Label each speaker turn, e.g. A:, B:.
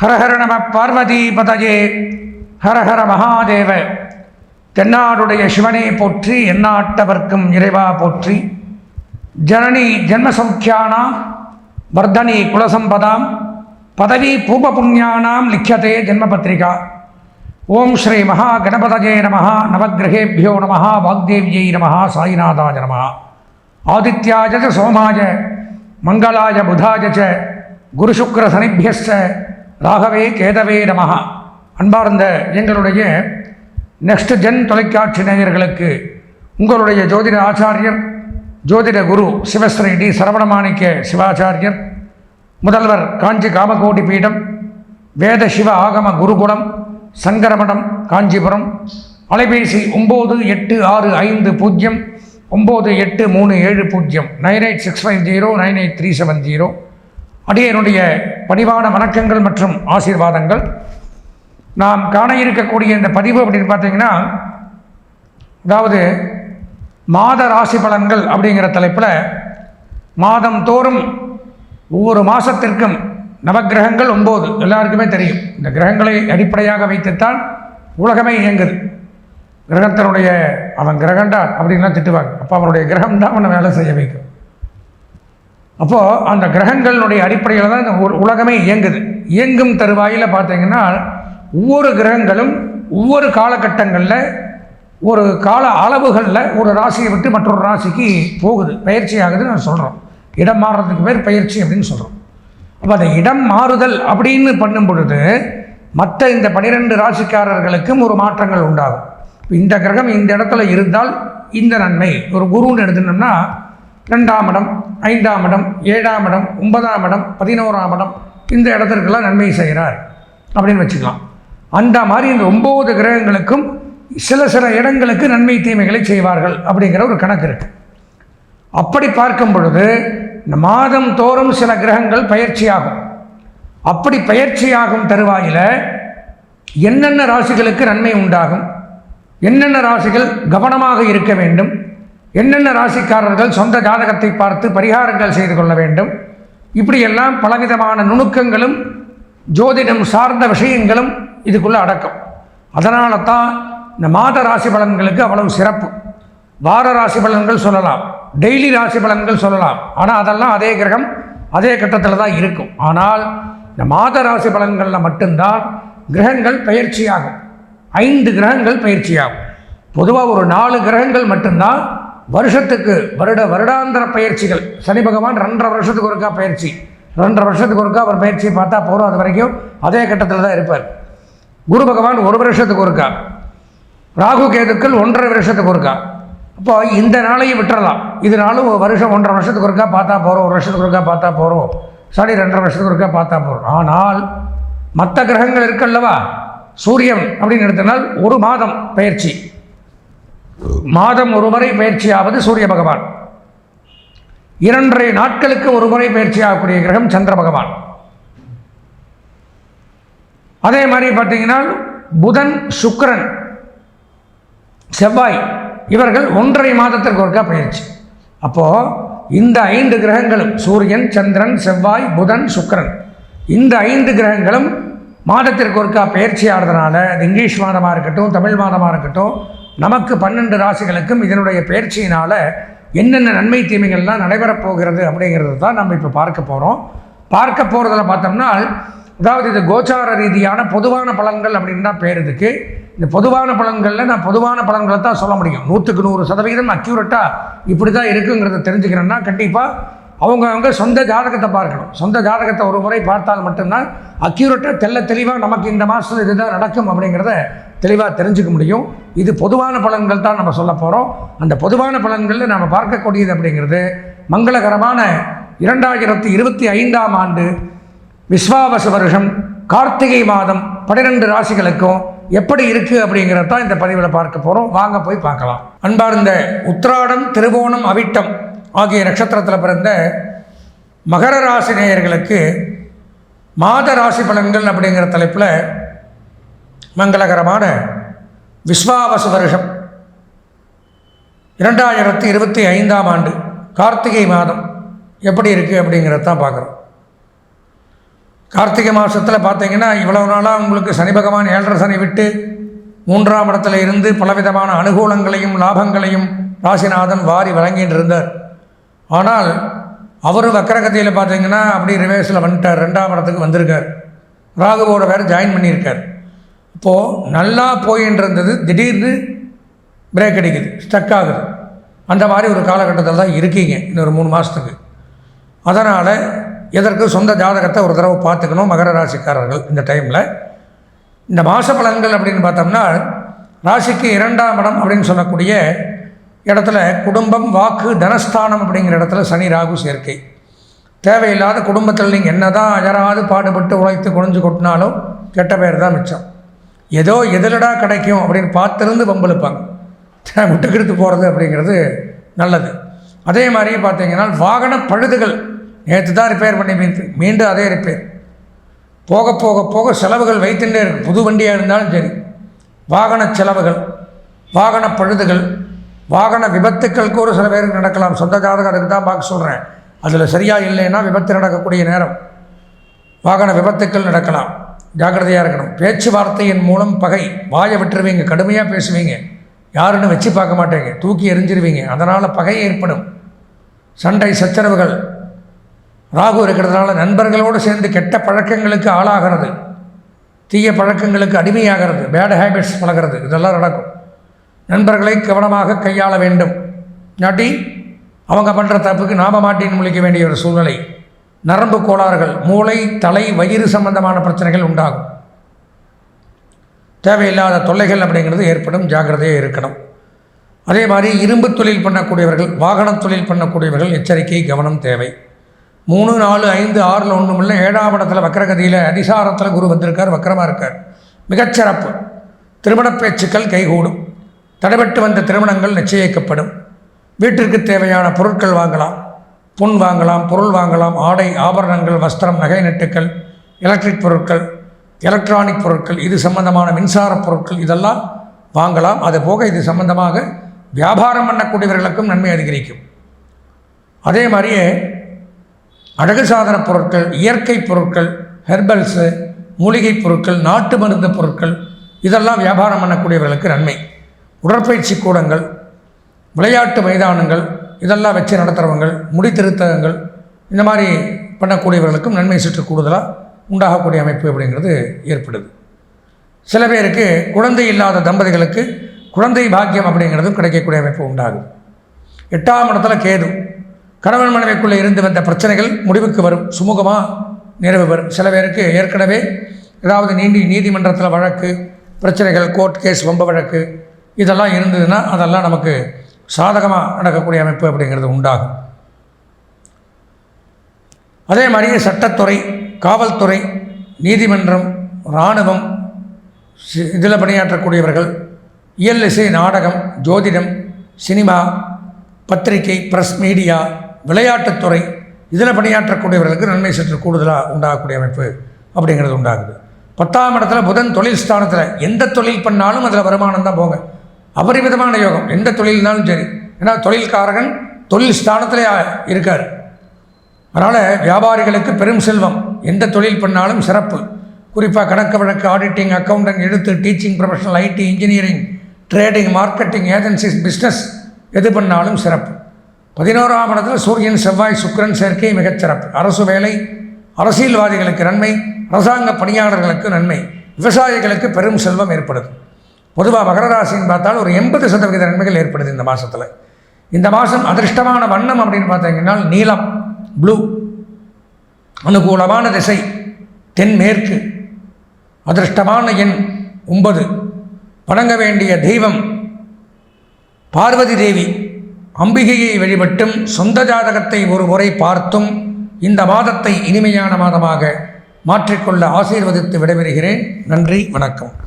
A: ஹரஹர நம பார்வதி பதஜே. ஹரஹர மகாதேவ. தென்னாடுடைய சிவனே போற்றி எந்நாட்டவர்க்கும் இறைவா போற்றி. ஜனனி ஜென்மசௌக்கியானாம் வர்தனி குலசம்பதாம் பதவி பூப புண்ணியானாம் லிக்கியதே ஜென்மபத்திரிகா. ஓம் ஸ்ரீ மகா கணபதஜே நம நவகிரகேபியோ நம வாக்தேவியை நம சாயிநாதாய நம ஆதித்யாஜ சோமாஜ சோமாய மங்களாய புதாய ச ராகவே கேதவே நமகா அன்பார்ந்த எங்களுடைய நெக்ஸ்ட் ஜென் தொலைக்காட்சி நேயர்களுக்கு உங்களுடைய ஜோதிட ஆச்சாரியர் ஜோதிட குரு சிவஸ்ரீ டி சரவணமாணிக்க சிவாச்சாரியர் முதல்வர் காஞ்சி காமகோடி பீடம் வேத சிவ ஆகம குருகுலம் சங்கரமடம் காஞ்சிபுரம் அலைபேசி ஒம்பது எட்டு ஆறு ஐந்து பூஜ்ஜியம் ஒம்பது எட்டு மூணு ஏழு பூஜ்ஜியம் nine eight six five zero nine eight three seven zero. அடியனுடைய பணிவான வணக்கங்கள் மற்றும் ஆசீர்வாதங்கள். நாம் காண இருக்கக்கூடிய இந்த பதிவு அப்படின்னு பார்த்தீங்கன்னா அதாவது மாத ராசி பலன்கள் அப்படிங்கிற தலைப்பில் மாதம் தோறும் ஒவ்வொரு மாதத்திற்கும் நவக்கிரகங்கள் ஒம்பது எல்லாருக்குமே தெரியும். இந்த கிரகங்களை அடிப்படையாக வைத்துத்தான் உலகமே இயங்குது. கிரகத்தினுடைய அவன் கிரகண்டா அப்படின்லாம் திட்டுவாங்க. அப்போ அவனுடைய கிரகம் தான் அவனை வேலை செய்ய வைக்கும். அப்போது அந்த கிரகங்களுடைய அடிப்படையில் தான் இந்த உலகமே இயங்குது. இயங்கும் தருவாயில் பார்த்தீங்கன்னா ஒவ்வொரு கிரகங்களும் ஒவ்வொரு காலகட்டங்களில் ஒரு கால அளவுகளில் ஒரு ராசியை விட்டு மற்றொரு ராசிக்கு போகுது. பயிற்சி ஆகுதுன்னு நான் சொல்கிறோம் இடம் மாறுறதுக்கு பேர் பயிற்சி அப்படின்னு சொல்கிறோம் அப்போ அந்த இடம் மாறுதல் அப்படின்னு பண்ணும் பொழுது மற்ற இந்த பனிரெண்டு ராசிக்காரர்களுக்கும் ஒரு மாற்றங்கள் உண்டாகும். இந்த கிரகம் இந்த இடத்துல இருந்தால் இந்த நன்மை. ஒரு குருன்னு எடுத்துனோம்னா ரெண்டாம் இடம் ஐந்தாம் இடம் ஏழாம் இடம் ஒன்பதாம் இடம் பதினோராம் இடம். இந்த இடத்திற்கெல்லாம் நன்மை செய்கிறார் அப்படின்னு வச்சுக்கலாம். அந்த மாதிரி இந்த ஒம்பது கிரகங்களுக்கும் சில சில இடங்களுக்கு நன்மை தீமைகளை செய்வார்கள் அப்படிங்கிற ஒரு கணக்கு இருக்குது அப்படி பார்க்கும் பொழுது இந்த மாதம் தோறும் சில கிரகங்கள் பயிற்சியாகும். அப்படி பயிற்சியாகும் தருவாயில் என்னென்ன ராசிகளுக்கு நன்மை உண்டாகும்? என்னென்ன ராசிகள் கவனமாக இருக்க வேண்டும்? என்னென்ன ராசிக்காரர்கள் சொந்த ஜாதகத்தை பார்த்து பரிகாரங்கள் செய்து கொள்ள வேண்டும்? இப்படியெல்லாம் பலவிதமான நுணுக்கங்களும் ஜோதிடம் சார்ந்த விஷயங்களும் இதுக்குள்ளே அடக்கம். அதனால தான் இந்த மாத ராசி பலன்களுக்கு அவ்வளவு சிறப்பு. வார ராசி பலன்கள் சொல்லலாம் டெய்லி ராசி பலன்கள் சொல்லலாம். ஆனால் அதெல்லாம் அதே கிரகம் அதே கட்டத்தில் தான் இருக்கும். ஆனால் இந்த மாத ராசி பலன்களில் மட்டும்தான் கிரகங்கள் பயிற்சியாகும். ஐந்து கிரகங்கள் பயிற்சியாகும். பொதுவாக ஒரு நாலு கிரகங்கள் மட்டும்தான் வருஷத்துக்கு வருட வருடாந்திர பயிற்சிகள். சனி பகவான் ரெண்டரை வருஷத்துக்கு ஒருக்கா பயிற்சி. ரெண்டரை வருஷத்துக்கு ஒருக்கா அவர் பயிற்சி பார்த்தா போகிறோம் அது வரைக்கும் அதே கட்டத்தில் தான் இருப்பார். குரு பகவான் ஒரு வருஷத்துக்கு ஒருக்கா. ராகு கேதுக்கள் ஒன்றரை வருஷத்துக்கு ஒருக்கா. அப்போ இந்த நாளையும் விட்டுறலாம். இதனாலும் வருஷம் ஒன்றரை வருஷத்துக்கு ஒருக்கா பார்த்தா போகிறோம் ஒரு வருஷத்துக்கு ஒருக்கா பார்த்தா போகிறோம் சனி ரெண்டரை வருஷத்துக்கு ஒருக்கா பார்த்தா போகிறோம் ஆனால் மற்ற கிரகங்கள் இருக்கல்லவா சூரியன் அப்படின்னு எடுத்தனால் ஒரு மாதம் பயிற்சி. மாதம் ஒரு முறை பயிற்சியாவது சூரிய பகவான். இரண்டரை நாட்களுக்கு ஒரு முறை பயிற்சியாகக்கூடிய கிரகம் சந்திர பகவான். அதே மாதிரி பார்த்தீங்கன்னா புதன் சுக்கரன் செவ்வாய் இவர்கள் ஒன்றரை மாதத்திற்கு ஒருக்கா பயிற்சி. அப்போது இந்த ஐந்து கிரகங்களும் சூரியன் சந்திரன் செவ்வாய் புதன் சுக்கரன் இந்த ஐந்து கிரகங்களும் மாதத்திற்கு ஒருக்கா பயிற்சி ஆடுறதுனால அது இங்கிலீஷ் மாதமாக இருக்கட்டும் தமிழ் மாதமாக இருக்கட்டும் நமக்கு பன்னெண்டு ராசிகளுக்கும் இதனுடைய பயிற்சியினால் என்னென்ன நன்மை தீமைகள்லாம் நடைபெறப் போகிறது அப்படிங்கிறது தான் நம்ம இப்போ பார்க்க போகிறோம் பார்க்க போகிறதுல பார்த்தோம்னா அதாவது இது கோச்சார ரீதியான பொதுவான பலன்கள் அப்படின்னு தான் பேர் இதுக்கு. இந்த பொதுவான பலன்களில் நான் பொதுவான பலன்களை தான் சொல்ல முடியும். நூற்றுக்கு நூறு சதவீதம் அக்யூரட்டாக இப்படி தான் இருக்குங்கிறத தெரிஞ்சுக்கிறேன்னா கண்டிப்பாக அவங்க அவங்க சொந்த ஜாதகத்தை பார்க்கணும். சொந்த ஜாதகத்தை ஒரு முறை பார்த்தால் மட்டும்தான் அக்யூரட்டாக தெள்ள தெளிவாக நமக்கு இந்த மாதத்தில் இதுதான் நடக்கும் அப்படிங்கிறத தெளிவாக தெரிஞ்சுக்க முடியும். இது பொதுவான பலன்கள் தான் நம்ம சொல்ல போகிறோம் அந்த பொதுவான பலன்களில் நம்ம பார்க்கக்கூடியது அப்படிங்கிறது மங்களகரமான இரண்டாயிரத்தி இருபத்தி ஐந்தாம் ஆண்டு விஸ்வாவச வருஷம் கார்த்திகை மாதம் பன்னிரெண்டு ராசிகளுக்கும் எப்படி இருக்குது அப்படிங்கிறத தான் இந்த பதிவில் பார்க்க போகிறோம் வாங்க போய் பார்க்கலாம். அன்பார்ந்த உத்ராடம் திருவோணம் அவிட்டம் ஆகிய நட்சத்திரத்தில் பிறந்த மகர ராசி நேயர்களுக்கு மாத ராசி பலன்கள் அப்படிங்கிற தலைப்பில் மங்களகரமான விஸ்வாவச வருஷம். இரண்டாயிரத்தி இருபத்தி ஐந்தாம் ஆண்டு கார்த்திகை மாதம். எப்படி இருக்குது அப்படிங்கிறத தான் பார்க்குறோம். கார்த்திகை மாதத்தில் பார்த்தீங்கன்னா இவ்வளவு நாளாக உங்களுக்கு சனி பகவான் ஏழரை சனி விட்டு மூன்றாம் இடத்துல இருந்து பலவிதமான அனுகூலங்களையும் லாபங்களையும் ராசிநாதன் வாரி வழங்கிட்டு இருந்தார். ஆனால் அவரும் வக்கரகத்தியில் பார்த்தீங்கன்னா அப்படி ரிவேர்ஸில் வந்துட்டார். ரெண்டாம் இடத்துக்கு வந்திருக்கார். ராகுவோட வேறு ஜாயின் பண்ணியிருக்கார். இப்போது நல்லா போயின்னு இருந்தது திடீர்னு பிரேக் அடிக்குது ஸ்டக் ஆகுது. அந்த மாதிரி ஒரு காலகட்டத்தில் தான் இருக்கீங்க இன்னொரு மூணு மாதத்துக்கு அதனால் எதற்கு சொந்த ஜாதகத்தை ஒரு தடவை பார்த்துக்கணும் மகர ராசிக்காரர்கள் இந்த டைமில் இந்த மாத பலன்கள் அப்படின்னு பார்த்தோம்னா ராசிக்கு இரண்டாம் இடம் அப்படின்னு சொல்லக்கூடிய இடத்துல குடும்பம் வாக்கு தனஸ்தானம் அப்படிங்கிற இடத்துல சனி ராகு சேர்க்கை. தேவையில்லாத குடும்பத்தில் நீங்கள் என்ன தான் அஜராது பாடுபட்டு உழைத்து குறைஞ்சு கொட்டினாலும் கெட்ட பேர் தான் மிச்சம். ஏதோ எதிலடா கிடைக்கும் அப்படின்னு பார்த்துருந்து பம்பளுப்பாங்க விட்டுக்கெடுத்து போகிறது அப்படிங்கிறது நல்லது. அதே மாதிரி பார்த்தீங்கன்னா வாகன பழுதுகள். நேற்று தான் ரிப்பேர் பண்ணி மீண்டும் மீண்டும் அதே ரிப்பேர் போக போக போக செலவுகள் வைத்துட்டே இருக்கும் புது வண்டியாக இருந்தாலும் சரி. வாகன செலவுகள் வாகன பழுதுகள் வாகன விபத்துக்களுக்கு ஒரு சில பேருக்கு நடக்கலாம். சொந்த ஜாதகம் அதுக்கு தான் பார்க்க சொல்கிறேன் அதில் சரியாக இல்லைன்னா விபத்து நடக்கக்கூடிய நேரம். வாகன விபத்துக்கள் நடக்கலாம். ஜாக்கிரதையாக இருக்கணும். பேச்சுவார்த்தையின் மூலம் பகை. வாயை விட்டுருவீங்க கடுமையாக பேசுவீங்க. யாருன்னு வச்சு பார்க்க மாட்டேங்க. தூக்கி எரிஞ்சிருவீங்க அதனால் பகை ஏற்படும். சண்டை சச்சரவுகள். ராகு இருக்கிறதுனால நண்பர்களோடு சேர்ந்து கெட்ட பழக்கங்களுக்கு ஆளாகிறது. தீய பழக்கங்களுக்கு அடிமையாகிறது. பேட் ஹேபிட்ஸ் பழகிறது. இதெல்லாம் நடக்கும். நண்பர்களை கவனமாக கையாள வேண்டும். நாட்டி அவங்க பண்ணுற தப்புக்கு நாம மாட்டின்னு முழிக்க வேண்டிய ஒரு சூழ்நிலை. நரம்பு கோளாறுகள் மூளை தலை வயிறு சம்பந்தமான பிரச்சனைகள் உண்டாகும். தேவையில்லாத தொல்லைகள் அப்படிங்கிறது ஏற்படும் ஜாக்கிரதையாக இருக்கணும். அதே மாதிரி இரும்பு தொழில் பண்ணக்கூடியவர்கள் வாகன தொழில் பண்ணக்கூடியவர்கள் எச்சரிக்கை கவனம் தேவை. மூணு நாலு ஐந்து ஆறில் ஒன்றும் இல்லை ஏழாம் இடத்துல வக்கரகதியில் அதிசாரத்தில் குரு வந்திருக்கார் வக்கரமாக இருக்கார். மிகச்சிறப்பு. திருமண பேச்சுக்கள் கைகூடும். தடைபட்டு வந்த திருமணங்கள் நிச்சயிக்கப்படும். வீட்டிற்கு தேவையான பொருட்கள் வாங்கலாம். பொன் வாங்கலாம் பொருள் வாங்கலாம் ஆடை ஆபரணங்கள் வஸ்திரம் நகை நெட்டுக்கள் எலக்ட்ரிக் பொருட்கள் எலக்ட்ரானிக் பொருட்கள் இது சம்பந்தமான மின்சார பொருட்கள் இதெல்லாம் வாங்கலாம். அதுபோக இது சம்பந்தமாக வியாபாரம் பண்ணக்கூடியவர்களுக்கும் நன்மை அதிகரிக்கும். அதே மாதிரியே அழகு சாதன பொருட்கள் இயற்கை பொருட்கள் ஹெர்பல்ஸு மூலிகை பொருட்கள் நாட்டு மருந்து பொருட்கள் இதெல்லாம் வியாபாரம் பண்ணக்கூடியவர்களுக்கு நன்மை. உடற்பயிற்சி கூடங்கள் விளையாட்டு மைதானங்கள் இதெல்லாம் வச்சு நடத்துகிறவங்கள் முடித்திருத்தங்கள் இந்த மாதிரி பண்ணக்கூடியவர்களுக்கும் நன்மை சுற்று கூடுதலாக உண்டாகக்கூடிய அமைப்பு அப்படிங்கிறது ஏற்படுது. சில பேருக்கு குழந்தை இல்லாத தம்பதிகளுக்கு குழந்தை பாக்கியம் அப்படிங்கிறதும் கிடைக்கக்கூடிய அமைப்பு உண்டாகும் எட்டாம் இடத்துல கேது. கணவன் மனைவிக்குள்ளே இருந்து வந்த பிரச்சனைகள் முடிவுக்கு வரும் சுமூகமாக நிறைவு வரும். சில பேருக்கு ஏற்கனவே ஏதாவது நீண்டி நீதிமன்றத்தில் வழக்கு பிரச்சனைகள் கோர்ட் கேஸ் வம்ப வழக்கு இதெல்லாம் இருந்ததுன்னா அதெல்லாம் நமக்கு சாதகமாக நடக்கக்கூடிய அமைப்பு அப்படிங்கிறது உண்டாகும். அதே மாதிரியே சட்டத்துறை காவல்துறை நீதிமன்றம் இராணுவம் இதில் பணியாற்றக்கூடியவர்கள் இயல் இசை நாடகம் ஜோதிடம் சினிமா பத்திரிகை ப்ரெஸ் மீடியா விளையாட்டுத்துறை இதில் பணியாற்றக்கூடியவர்களுக்கு நன்மை சற்று கூடுதலாக உண்டாகக்கூடிய அமைப்பு அப்படிங்கிறது உண்டாகுது. பத்தாம் இடத்துல புதன் தொழில் ஸ்தானத்தில் எந்த தொழில் பண்ணாலும் அதில் வருமானம் தான் போங்க. அபரிமிதமான யோகம். எந்த தொழில்னாலும் சரி. ஏன்னா தொழில்காரகன் தொழில் ஸ்தானத்தில் இருக்கார். அதனால் வியாபாரிகளுக்கு பெரும் செல்வம். எந்த தொழில் பண்ணாலும் சிறப்பு. குறிப்பாக கணக்கு வழக்கு ஆடிட்டிங் அக்கௌண்டன்ட் எழுத்து teaching professional IT engineering trading marketing agencies business எது பண்ணாலும் சிறப்பு. பதினோராம் இடத்தில் சூரியன் செவ்வாய் சுக்கரன் சேர்க்கை மிகச்சிறப்பு அரசு வேலை அரசியல்வாதிகளுக்கு நன்மை அரசாங்க பணியாளர்களுக்கு நன்மை விவசாயிகளுக்கு பெரும் செல்வம் ஏற்படுது. பொதுவாக மகர ராசின்னு பார்த்தால் ஒரு எண்பது சதவிகித நன்மைகள் ஏற்படுது இந்த மாதத்தில் இந்த மாதம் அதிர்ஷ்டமான வண்ணம் அப்படின்னு பார்த்தீங்கன்னா நீலம் ப்ளூ அனுகூலமான திசை தென்மேற்கு அதிர்ஷ்டமான எண் ஒன்பது. வணங்க வேண்டிய தெய்வம் பார்வதி தேவி. அம்பிகையை வழிபட்டும் சொந்த ஜாதகத்தை ஒரு முறை பார்த்தும் இந்த மாதத்தை இனிமையான மாதமாக மாற்றிக்கொள்ள ஆசீர்வதித்து விடைபெறுகிறேன். நன்றி வணக்கம்.